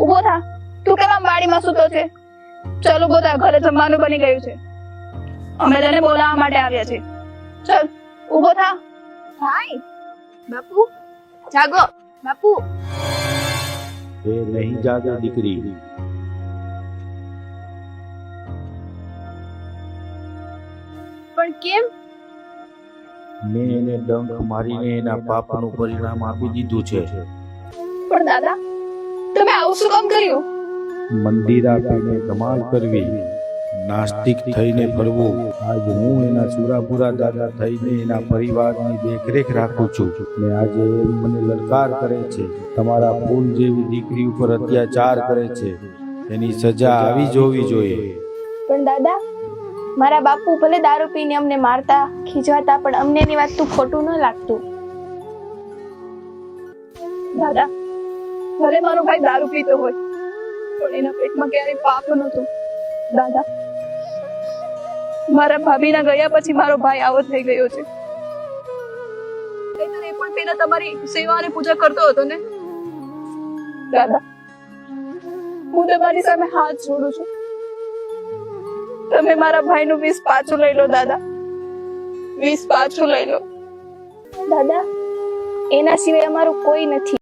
ઊભો થા. તું કેમ આમ વાડીમાં સૂતો છે? ચાલ ઊભો થા. ઘરે જમવાનું બની ગયું છે. અમે તને બોલાવવા માટે આવ્યા છે ચલ ઊભો થા. ભાઈ બાપુ જાગો. બાપુ. એ નહીં જાગે દીકરી. પણ કેમ? મેં એને ડંખ મારીને એના પાપનું પરિણામ આપી દીધું છે. પણ દાદા તમે આવું શું કામ કર્યું? મંદિર આપીને ધમાલ કરવી નાસ્તિક થઈને ફરવું. આજ હું એના સુરાપુરા દાદા થઈને એના પરિવારની દેખરેખ રાખું છું. ને આજે એ મને લલકાર કરે છે. તમારા ફૂલ જેવી દીકરી ઉપર અત્યાચાર કરે છે. એની સજા આવી જોવી જોઈએ. પણ દાદા મારા બાપુ ભલે દારૂ પીને અમને મારતા ખીજવાતા પણ અમને એની વાત તું ખોટું ન લાગતું. દાદા ભલે મારો ભાઈ દારૂ પીતો હોય પણ એના પેટમાં ક્યારેય પાપ નહોતું. દાદા મારા ભાભીના ગયા પછી મારો ભાઈ આવો થઈ ગયો છે. એ પણ પેલા તમારી સેવા અને પૂજા કરતો હતો ને? દાદા હું તમારી સામે હાથ જોડું છું. તમે મારા ભાઈનું વીસ પાછું લઈ લો દાદા. વીસ પાછું લઈ લો. દાદા એના સિવાય અમારું કોઈ નથી.